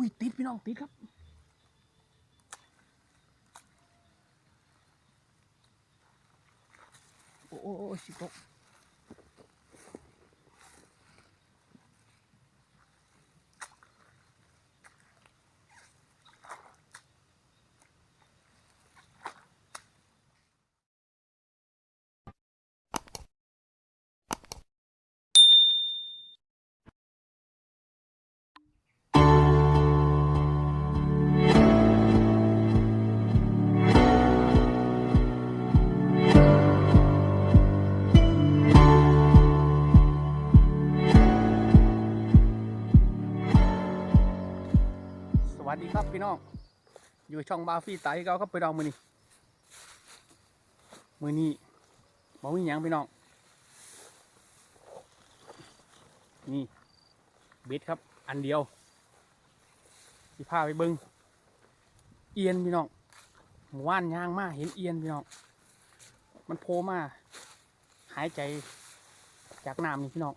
อุ้ยติดพี่น้องติดครับโอ้โอ้โอ้สิตก สวัสดีครับพี่น้อง อยู่ช่องบาฟี่ไตเก่าครับพี่น้องมือนี้มือนี้บอมีหยังพี่น้อง นี่เบ็ดครับ อันเดียวสิพาไปเบิงเอียนพี่น้องหมู่ว่านยางมาเห็นเอียนพี่น้อง มันโผล่มา หายใจจากน้ำนี่พี่น้อง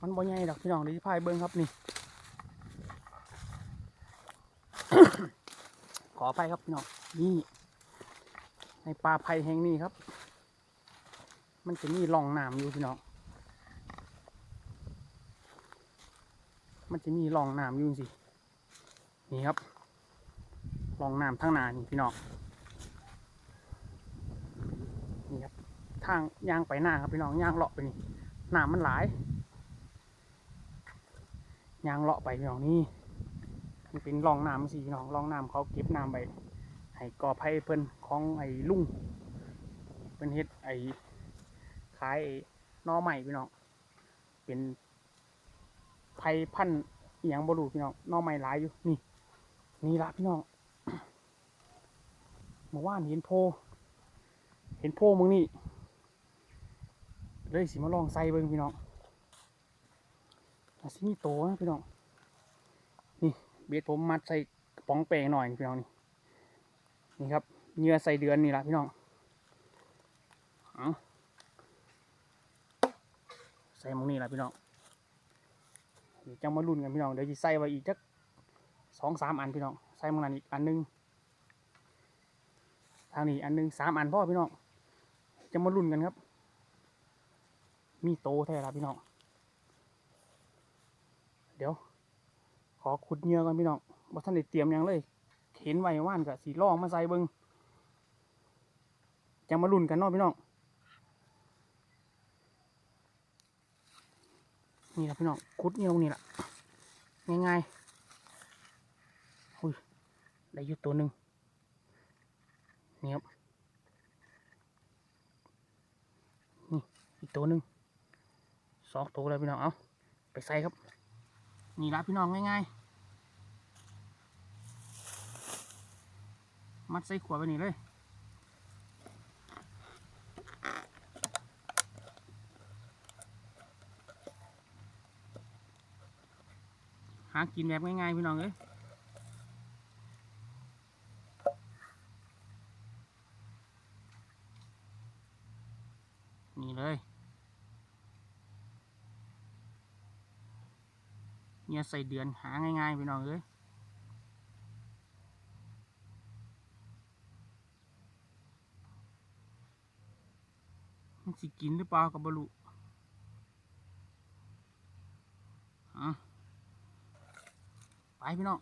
มันบ่ใหญ่ดอกพี่น้องเดี๋ยวสิพาไปเบิงครับนี่ ขออภัยครับพี่น้องนี่ในป่าไผ่แห่งนี้ครับ มันจะมีร่องน้ำอยู่พี่น้องมันจะมีร่องน้ำอยู่สินี่ครับร่องน้ำทั้งนานี่พี่น้องนี่ครับทางย่างไปหน้าครับพี่น้องย่างเลาะไปนี่น้ำมันหลายย่างเลาะไปพี่น้องนี่ มันเป็นร่องน้ำสิพี่น้องร่องน้ำเขาเก็บน้ำไปให้ก่อไผ่เพิ่นของไอ้ลุงเพิ่นเฮ็ดไอ้ขายไอ้หนอใหม่พี่น้องเป็นไผ่พันธุ์อหย่างบรูพี่น้องหนอใหม่หลายอยู่นี่นี่ละพี่น้องเมื่อวานเห็นโพ เห็นโพมึงนี่เลยสิมาลองใส่เบิ่งพี่น้องสิมีโตนะพี่น้อง เบ็ดผมมัดใส่ป๋องแปงหน่อยพี่น้องนี่นี่ครับเหงื่อใส่เดือนนี่ละพี่น้องเอาใส่มงนี่ละพี่น้องเดี๋ยวจะมาลุ้นกันพี่น้องเดี๋ยวจะใส่ไว้อีกจักสองสามอันพี่น้องใส่มงนั้นอีกอันหนึงทางนี้อันหนึงสามอันพ่อพี่น้องจะมาลุ้นกันครับ มีโตแท้ละพี่น้องเดี๋ยว อขุดเหงื่อก่อนพี่น้องบ่ท่านได้เตรียมยังเลย เห็นไว้ว่านกับสีล่องมาใส่เบิงจังมาลุ่นกันเนาะพี่น้อง นี่ครับพี่น้องขุดเหงื่อตรงนี้ละง่ายๆอุ้ยได้ยู่ตัวหนึ่งนี่ครับนี่อีกตัวหนึ่งสองตัวเลยพี่น้องเอาไปใส่ครับ นี่ละพี่น้องง่ายๆ มัดใส่ขวดไปนี่เลยหากินแบบง่ายๆพี่น้องเอ้ยนี่เลยเนี่ยใส่เดือนหาง่ายๆพี่น้องเอ้ย สิกินหรือเปล่ากับบรุอะไปพี่น้อง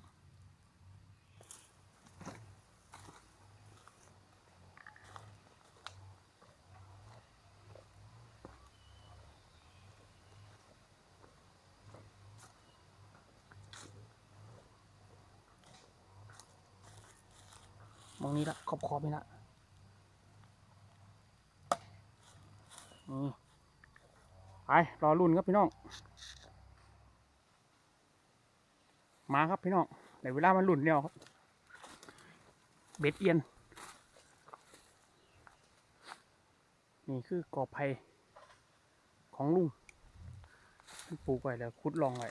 มองนี้ละขอบขอบๆนี่ละ ไปรอรุ่นครับพี่น้อง มาครับพี่น้องในเวลามันหลุนแล้วครับเบ็ดเอียน นี่คือกอไผ่ของลุงปลูกไว้แล้วคุดลองไว้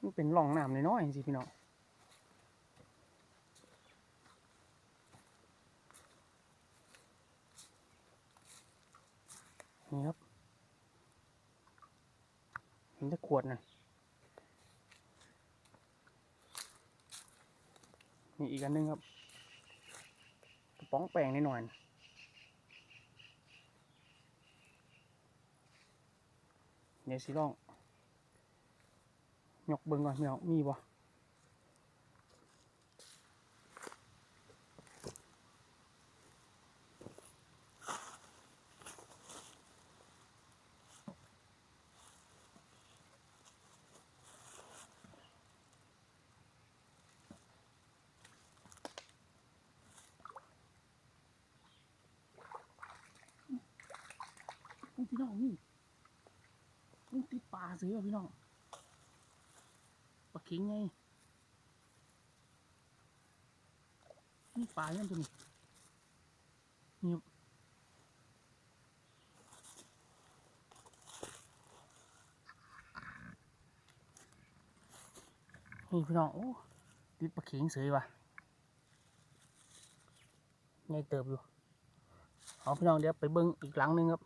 มันเป็นร่องน้ำน้อยๆสิพี่น้อง นี่ครับเห็นแต่ข วดนะนี่อีกอันหนึงครับกระป๋องแปลงนิดหน่อยเดี๋ยวสิลอง ยกเบิ่งก่อนมีเอามีบ่ พี่น้องนี่อู้ติดปลาเสือพี่น้องปลาเข็งไงนี่ปลาเนี่ยตัวนี้นี่ครับนี่พี่น้องโอ้ติดปลาเข็งเสือว่ะไงเติบอยู่เอาพี่น้องเดี๋ยวไปเบิ้งอีกหลังหนึงครับ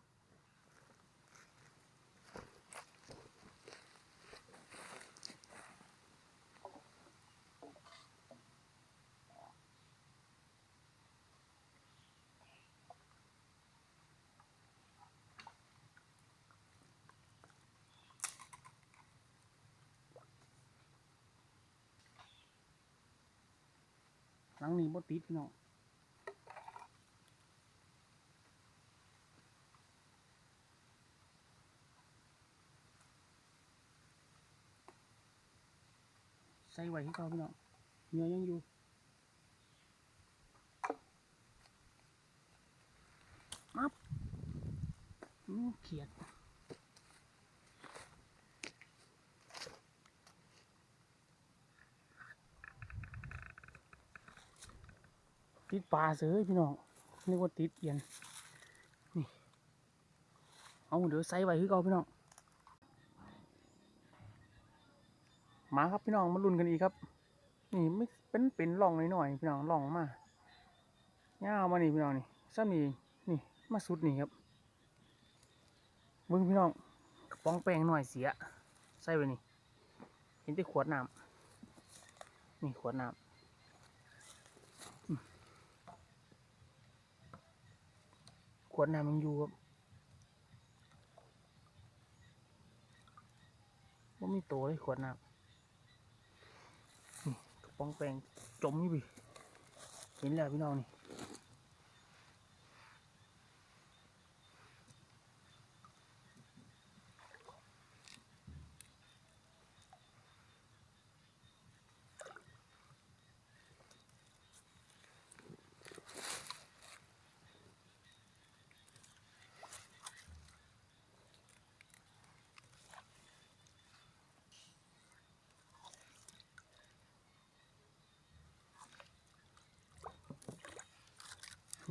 หลังนี้บ่ติดพี่น้องใส่ไว้ที่เขาพี่น้องเนื้อยังอยู่มับอู้เขียด ติดปลาเสือพี่น้องนึกว่าติดเอียนนี่เอาเดี๋ยวใส่ไว้ที่เขาพี่น้องมาครับพี่น้องมาลุ้นกันอีกครับ นี่ไม่เป็นเป็นร่องหน่อยๆพี่น้องร่องมาเงามานี่พี่น้องนี่ซ้ำนี่นี่มาสุดนี่ครับเบิ้งพี่น้องป๋องแป้งหน่อยเสียใส่ไว้นี่เห็นแต่ขวดน้ำนี่ขวดน้ำอืม ขวดน้ำมันอยู่ครับว่ามีโตเลยขวดน้ำกระป๋องแปลงจมอยู่พี่เห็นแล้วพี่น้องนี่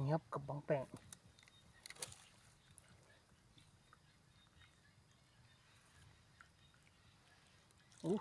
นี่ครับกระป๋องแป้งอู้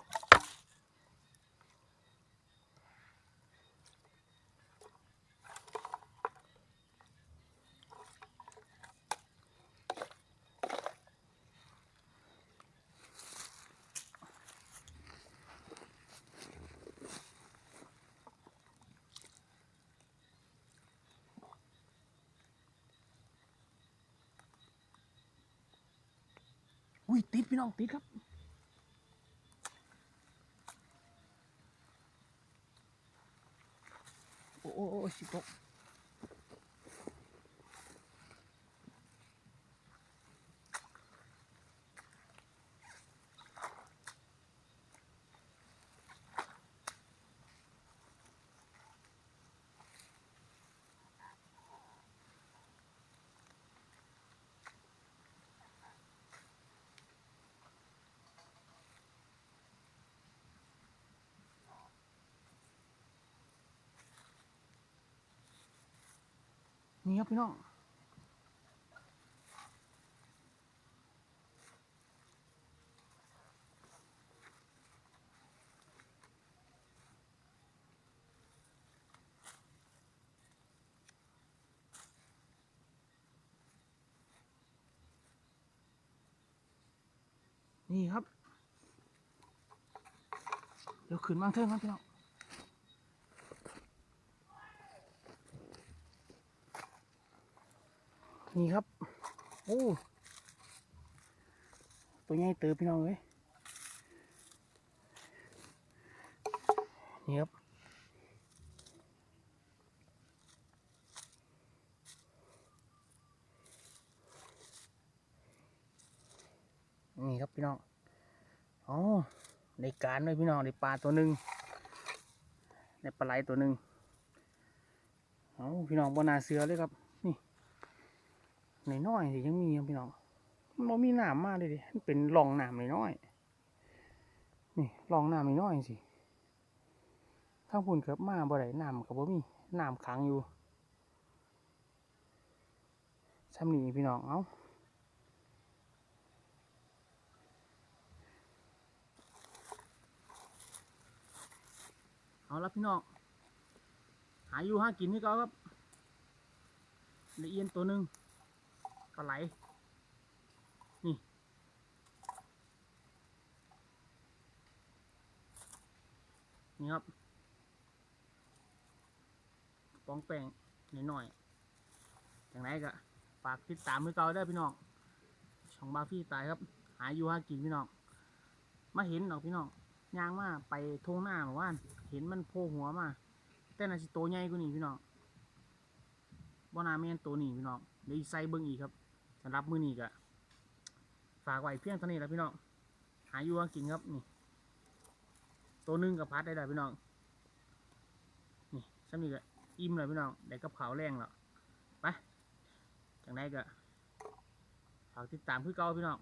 อุ้ยติดพี่น้องติดครับโอ้โอ้โอ้สิบก นี่ครับพี่น้องนี่ครับ เดี๋ยวขึ้นมางเทิงครับพี่น้อง นี่ครับ โอ้ ตัวใหญ่เติบพี่น้องเลยนี่ครับนี่ครับพี่น้อง อ๋อในการเลยพี่น้องในปลาตัวหนึ่งในปลาไหลตัวหนึ่งเอาพี่น้องบนาเสือเลยครับ นี่ในน้อยๆสิยังมีพี่น้องมันมีน้ำมากเลยดิมันเป็นรองน้ำในน้อยๆนี่รองน้ำในน้อยๆสิข้างพุ่นเกือบมาบ่ได้น้ำกับบ่มีน้ำขังอยู่ซ้ำนี่พี่น้องเอาเอาละพี่น้อง หาอยู่หากินนี่ก็ครับในเอียนตัวหนึ่ง ปลาไหล นี่ นี่ครับปองแป้งนิดหน่อยอย่างไรก็ฝากติดตามมือเก่าได้พี่น้องช่องบาฟี่ตายครับ หาอยู่หากินพี่น้อง มาเห็นดอกพี่น้องย่างมาไปทงหน้าหมู่บ้าน เห็นมันโผล่หัวมา แต่น่าสิโตใหญ่กว่านี้พี่น้องบ่นาแม่นตัวนี้พี่น้องเดี๋ยวอีใส่เบิ่งอีกครับ สำหรับมือนี้ก็ฝากไว้เพียงเท่านี้แหล้วพี่น้องหาอยู่หากินครับนี่ ตัวหนึ่งกับพัดได้แล้วพี่น้องนี่ซ้ำนี่ก็อิ่มเลยพี่น้องได้กับข้าวแรงแล้วไปจังไดก็ฝากติดตามคือเก่าพี่น้อง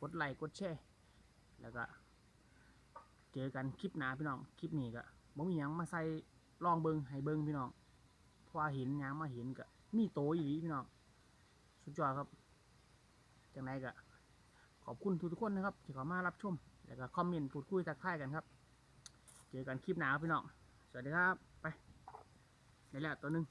กดไลค์กดแชร์แล้วก็ เจอกันคลิปหน้าพี่น้องคลิปนี้ก็บ่มีหยังมาใส่ลองเบิงให้เบิงพี่น้องพราะว่าเห็นหยังมาเห็นก็มีโตอยู่ดีพี่น้องสุดยอดครับ จังไรก็ขอบคุณทุกๆคนนะครับที่เข้ามารับชม แล้วก็คอมเมนต์พูดคุยทักทายกันครับ เจอกันคลิปหน้าครับพี่น้อง สวัสดีครับ ไปได้แล้วตัวหนึ่ง